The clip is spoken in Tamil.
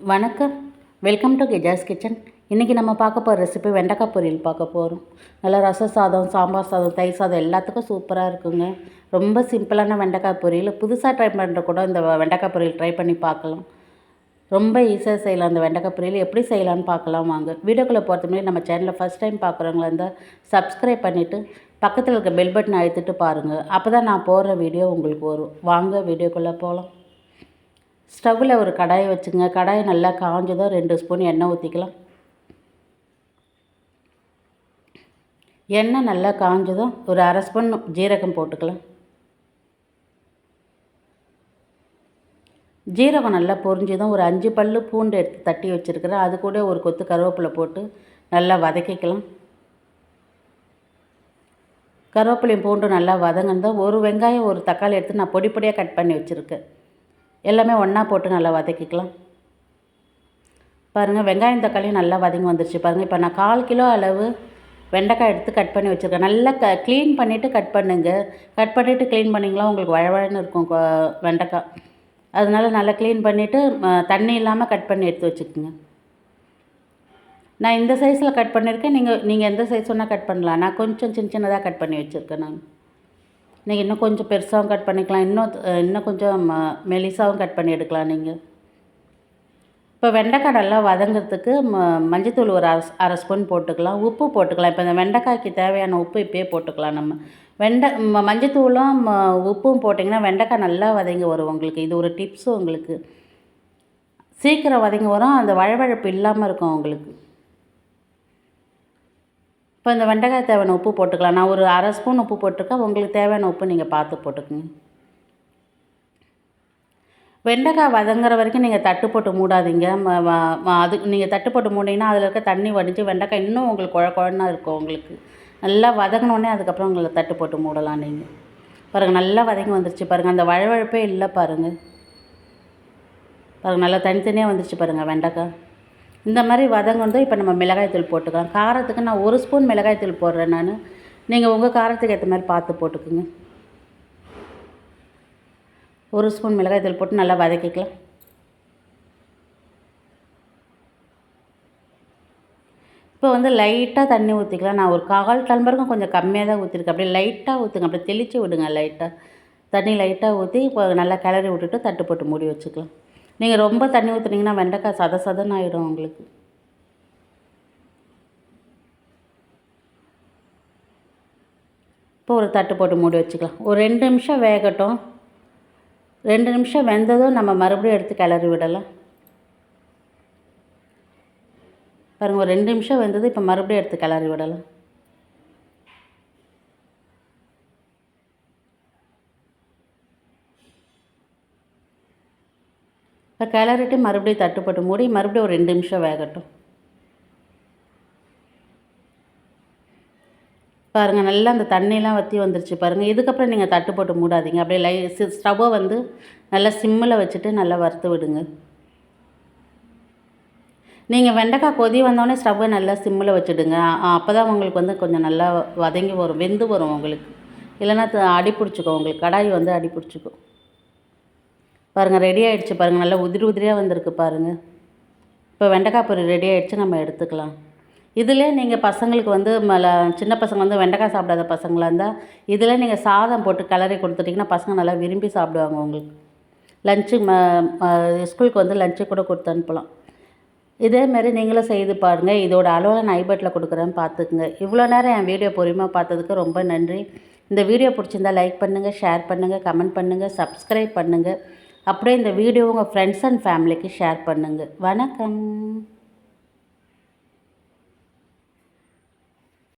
வணக்கம். வெல்கம் டு கெஜாஸ் கிச்சன் இன்றைக்கி நம்ம பார்க்க போகிற ரெசிபி வெண்டைக்காய் பொரியல் பார்க்க போகிறோம் நல்லா ரச சாதம் சாம்பார் சாதம் தயிர் சாதம் எல்லாத்துக்கும் சூப்பராக இருக்குங்க. ரொம்ப சிம்பிளான வெண்டைக்காய் பொரியல். புதுசாக ட்ரை பண்ணுற கூட இந்த வெண்டைக்காய் பொரியல் ட்ரை பண்ணி பார்க்கலாம். ரொம்ப ஈஸியாக செய்யலாம் அந்த வெண்டைக்காய் பொரியல். எப்படி செய்யலாம்னு பார்க்கலாம் வாங்க. வீடியோக்குள்ளே போகிறது முன்னாடி நம்ம சேனலில் ஃபஸ்ட் டைம் பார்க்குறவங்களா இருந்தால் சப்ஸ்கிரைப் பண்ணிவிட்டு பக்கத்தில் இருக்க பெல் பட்டன் அழுத்திட்டு பாருங்கள் அப்போ தான் நான் போடுற வீடியோ உங்களுக்கு வரும். வாங்க வீடியோக்குள்ளே போகலாம் ஸ்டவ்வில் ஒரு கடாயை வச்சுங்க. கடாயை நல்லா காஞ்சதும் ரெண்டு ஸ்பூன் எண்ணெய் ஊற்றிக்கலாம் எண்ணெய் நல்லா காஞ்சதும் ஒரு அரை ஸ்பூன் ஜீரகம் போட்டுக்கலாம். ஜீரகம் நல்லா பொரிஞ்சதும் ஒரு அஞ்சு பல் பூண்டு எடுத்து தட்டி வச்சுருக்கிறேன். அது கூட ஒரு கொத்து கருவேப்பிலை போட்டு நல்லா வதக்கிக்கலாம். கருவேப்பிலையும் பூண்டு நல்லா வதங்கினதும் ஒரு வெங்காயம் ஒரு தக்காளி எடுத்து நான் பொடி பொடியாக கட் பண்ணி வச்சுருக்கேன். எல்லாமே ஒன்றா போட்டு நல்லா வதக்கிக்கலாம். பாருங்கள் வெங்காயம் தக்காளியும் நல்லா வதங்கி வந்துருச்சு. பாருங்கள் இப்போ நான் கால் கிலோ அளவு வெண்டைக்காய் எடுத்து கட் பண்ணி வச்சுருக்கேன். நல்லா க க்ளீன் பண்ணிவிட்டு கட் பண்ணுங்கள் கட் பண்ணிவிட்டு க்ளீன் பண்ணிங்களா உங்களுக்கு வழவழன்னு இருக்கும் வெண்டைக்காய். அதனால் நல்லா க்ளீன் பண்ணிவிட்டு தண்ணி இல்லாமல் கட் பண்ணி எடுத்து வச்சுக்கோங்க. நான் இந்த சைஸில் கட் பண்ணியிருக்கேன் நீங்கள் நீங்கள் எந்த சைஸ் வேணால் கட் பண்ணலாம். நான் கொஞ்சம் சின்ன சின்னதாக கட் பண்ணி வச்சுருக்கேன் நான். நீங்கள் இன்னும் கொஞ்சம் பெருசாகவும் கட் பண்ணிக்கலாம். இன்னும் இன்னும் கொஞ்சம் மெலிசாகவும் கட் பண்ணி எடுக்கலாம் நீங்கள். இப்போ வெண்டைக்காய் நல்லா வதங்கிறதுக்கு ம மஞ்சத்தூள் ஒரு அரை அரை ஸ்பூன் போட்டுக்கலாம். உப்பு போட்டுக்கலாம். இப்போ இந்த வெண்டைக்காய்க்கு தேவையான உப்பு இப்போயே போட்டுக்கலாம் நம்ம. வெண்டை மஞ்சத்தூளும் உப்பும் போட்டிங்கன்னா வெண்டைக்காய் நல்லா வதங்கி வரும் உங்களுக்கு. இது ஒரு டிப்ஸு உங்களுக்கு. சீக்கிரம் வதங்கி வரும். அந்த வழவழப்பு இல்லாமல் இருக்கும் உங்களுக்கு. இப்போ இந்த வெண்டைக்காய் தேவையான உப்பு போட்டுக்கலாம். நான் ஒரு அரை ஸ்பூன் உப்பு போட்டிருக்கேன். உங்களுக்கு தேவையான உப்பு நீங்கள் பார்த்து போட்டுக்கோங்க. வெண்டைக்காய் வதங்குற வரைக்கும் நீங்கள் தட்டு போட்டு மூடாதீங்க. அது நீங்கள் தட்டு போட்டு மூடிங்கன்னா அதில் இருக்க தண்ணி வடிஞ்சு வெண்டைக்காய் இன்னும் உங்களுக்கு குழ குழன்னா இருக்கும் உங்களுக்கு. நல்லா வதங்கினோடனே அதுக்கப்புறம் உங்களை தட்டு போட்டு மூடலாம் நீங்கள் பாருங்கள் நல்லா வதங்கி வந்துருச்சு பாருங்கள் அந்த வழவழப்பே இல்லை பாருங்கள் பாருங்கள் நல்லா தனித்தனியாக வந்துருச்சு பாருங்கள் வெண்டைக்காய். இந்த மாதிரி வதங்கணும் இப்போ நம்ம மிளகாய்த்தூள் போட்டுக்கலாம். காரத்துக்கு நான் ஒரு ஸ்பூன் மிளகாய்த்தூள் போடுறேன் நான். நீங்கள் உங்கள் காரத்துக்கு ஏற்ற மாதிரி பார்த்து போட்டுக்குங்க. ஒரு ஸ்பூன் மிளகாய்த்தூள் போட்டு நல்லா வதக்கிக்கலாம். இப்போ வந்து லைட்டாக தண்ணி ஊற்றிக்கலாம் நான் ஒரு கால் டம்பருக்கும் கொஞ்சம் கம்மியாக தான் ஊற்றிருக்கேன் அப்படியே லைட்டாக ஊற்றுங்க அப்படியே தெளித்து விடுங்க லைட்டாக தண்ணி லைட்டாக ஊற்றி இப்போ நல்லா கிளறி விட்டுட்டு தட்டு போட்டு மூடி வச்சுக்கலாம். நீங்கள் ரொம்ப தண்ணி ஊற்றுனீங்கன்னா வெண்டைக்காய் சத சதன்னு ஆகிடும் உங்களுக்கு. இப்போ ஒரு தட்டு போட்டு மூடி வச்சுக்கலாம். ஒரு ரெண்டு நிமிஷம் வேகட்டும். ரெண்டு நிமிஷம் வெந்ததும் நம்ம மறுபடியும் எடுத்து கிளறி விடலாம். பாருங்கள் ஒரு ரெண்டு நிமிஷம் வெந்தது இப்போ மறுபடியும் எடுத்து கிளறி விடலாம். இப்போ கிளறிட்டு மறுபடியும் தட்டுப்பட்டு மூடி மறுபடியும் ஒரு ரெண்டு நிமிஷம் வேகட்டும். பாருங்கள் நல்லா அந்த தண்ணியெலாம் வற்றி வந்துருச்சு. பாருங்கள் இதுக்கப்புறம் நீங்கள் தட்டு போட்டு மூடாதீங்க. அப்படியே லை ஸ்டவ்வை வந்து நல்லா சிம்மில் வச்சுட்டு நல்லா வறுத்து விடுங்க. நீங்கள் வெண்டைக்காய் கொதி வந்தோடனே ஸ்டவ்வை நல்லா சிம்மில் வச்சுடுங்க. அப்போ தான் உங்களுக்கு வந்து கொஞ்சம் நல்லா வதங்கி வரும் வெந்து வரும் உங்களுக்கு. இல்லைன்னா அடி பிடிச்சிக்கும் உங்களுக்கு. கடாய் வந்து அடி பிடிச்சிக்கும் பாருங்கள் ரெடி ஆகிடுச்சு பாருங்கள் நல்லா உதிரி உதிரியாக வந்திருக்கு பாருங்கள் இப்போ வெண்டைக்காய் பொரி ரெடி ஆகிடுச்சு நம்ம எடுத்துக்கலாம். இதில் நீங்கள் பசங்களுக்கு வந்து மல சின்ன பசங்க வந்து வெண்டைக்காய் சாப்பிடாத பசங்களாக இருந்தால் இதில் நீங்கள் சாதம் போட்டு கிளறி கொடுத்துட்டிங்கன்னா பசங்க நல்லா விரும்பி சாப்பிடுவாங்க உங்களுக்கு. லஞ்சு ம ஸ்கூலுக்கு வந்து லஞ்சு கூட கொடுத்து அனுப்பலாம். இதேமாரி நீங்களும் செய்து பாருங்கள் இதோட அளவில் நான் ஐபட்டில் கொடுக்குறேன்னு பார்த்துக்குங்க இவ்வளோ நேரம் என் வீடியோ பொறுமையாக பார்த்ததுக்கு ரொம்ப நன்றி. இந்த வீடியோ பிடிச்சிருந்தா லைக் பண்ணுங்கள் ஷேர் பண்ணுங்கள் கமெண்ட் பண்ணுங்கள் சப்ஸ்கிரைப் பண்ணுங்கள் அப்படியே இந்த வீடியோ உங்கள் ஃப்ரெண்ட்ஸ் அண்ட் ஃபேமிலிக்கு ஷேர் பண்ணுங்கள் வணக்கம்.